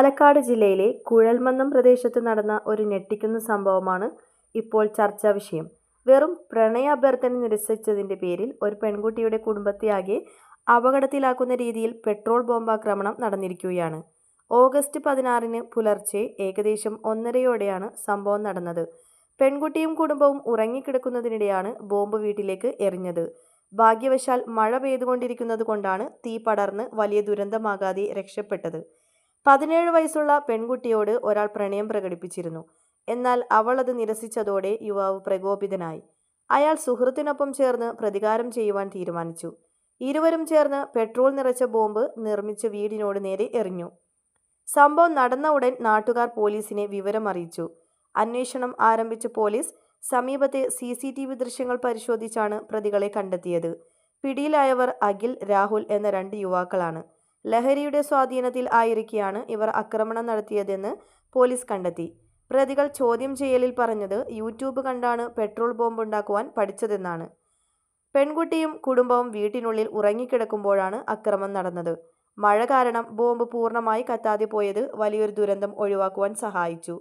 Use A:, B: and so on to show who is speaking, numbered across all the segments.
A: പാലക്കാട് ജില്ലയിലെ കുഴൽമന്നം പ്രദേശത്ത് നടന്ന ഒരു ഞെട്ടിക്കുന്ന സംഭവമാണ് ഇപ്പോൾ ചർച്ചാ വിഷയം. വെറും പ്രണയാഭ്യർത്ഥന നിരസിച്ചതിന്റെ പേരിൽ ഒരു പെൺകുട്ടിയുടെ കുടുംബത്തെയാകെ അപകടത്തിലാക്കുന്ന രീതിയിൽ പെട്രോൾ ബോംബാക്രമണം നടന്നിരിക്കുകയാണ്. ഓഗസ്റ്റ് പതിനാറിന് പുലർച്ചെ ഏകദേശം ഒന്നരയോടെയാണ് സംഭവം നടന്നത്. പെൺകുട്ടിയും കുടുംബവും ഉറങ്ങിക്കിടക്കുന്നതിനിടെയാണ് ബോംബ് വീട്ടിലേക്ക് എറിഞ്ഞത്. ഭാഗ്യവശാൽ മഴ പെയ്തുകൊണ്ടിരിക്കുന്നത് കൊണ്ടാണ് തീ പടർന്ന് വലിയ ദുരന്തമാകാതെ രക്ഷപ്പെട്ടത്. പതിനേഴ് വയസ്സുള്ള പെൺകുട്ടിയോട് ഒരാൾ പ്രണയം പ്രകടിപ്പിച്ചിരുന്നു. എന്നാൽ അവൾ അത് നിരസിച്ചതോടെ യുവാവ് പ്രകോപിതനായി. അയാൾ സുഹൃത്തിനൊപ്പം ചേർന്ന് പ്രതികാരം ചെയ്യുവാൻ തീരുമാനിച്ചു. ഇരുവരും ചേർന്ന് പെട്രോൾ നിറച്ച ബോംബ് നിർമ്മിച്ച വീടിനോട് നേരെ എറിഞ്ഞു. സംഭവം നടന്ന ഉടൻ നാട്ടുകാർ പോലീസിനെ വിവരം അറിയിച്ചു. അന്വേഷണം ആരംഭിച്ച പോലീസ് സമീപത്തെ സി സി ടി വി ദൃശ്യങ്ങൾ പരിശോധിച്ചാണ് പ്രതികളെ കണ്ടെത്തിയത്. പിടിയിലായവർ അഖിൽ, രാഹുൽ എന്ന രണ്ട് യുവാക്കളാണ്. ലഹരിയുടെ സ്വാധീനത്തിൽ ആയിരിക്കെയാണ് ഇവർ ആക്രമണം നടത്തിയതെന്ന് പോലീസ് കണ്ടെത്തി. പ്രതികൾ ചോദ്യം ചെയ്യലിൽ പറഞ്ഞത് യൂട്യൂബ് കണ്ടാണ് പെട്രോൾ ബോംബ് ബോംബുണ്ടാക്കുവാൻ പഠിച്ചതെന്നാണ്. പെൺകുട്ടിയും കുടുംബവും വീട്ടിനുള്ളിൽ ഉറങ്ങിക്കിടക്കുമ്പോഴാണ് അക്രമം നടന്നത്. മഴ കാരണം ബോംബ് പൂർണമായി കത്താതെ പോയത് വലിയൊരു ദുരന്തം ഒഴിവാക്കുവാൻ സഹായിച്ചു.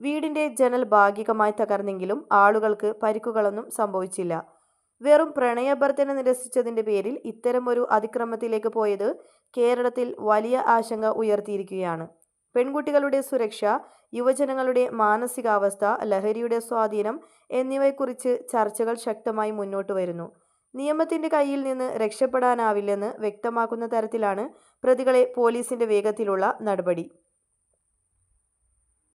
A: വീടിന്റെ ജനൽ ഭാഗികമായി തകർന്നെങ്കിലും ആളുകൾക്ക് പരിക്കുകളൊന്നും സംഭവിച്ചില്ല. വെറും പ്രണയാഭ്യർത്ഥന നിരസിച്ചതിന്റെ പേരിൽ ഇത്തരമൊരു അതിക്രമത്തിലേക്ക് പോയത് കേരളത്തിൽ വലിയ ആശങ്ക ഉയർത്തിയിരിക്കുകയാണ്. പെൺകുട്ടികളുടെ സുരക്ഷ, യുവജനങ്ങളുടെ മാനസികാവസ്ഥ, ലഹരിയുടെ സ്വാധീനം എന്നിവയെക്കുറിച്ച് ചർച്ചകൾ ശക്തമായി മുന്നോട്ട് വരുന്നു. നിയമത്തിന്റെ കയ്യിൽ നിന്ന് രക്ഷപ്പെടാനാവില്ലെന്ന് വ്യക്തമാക്കുന്ന തരത്തിലാണ് പ്രതികളെ പോലീസിന്റെ വേഗത്തിലുള്ള നടപടി.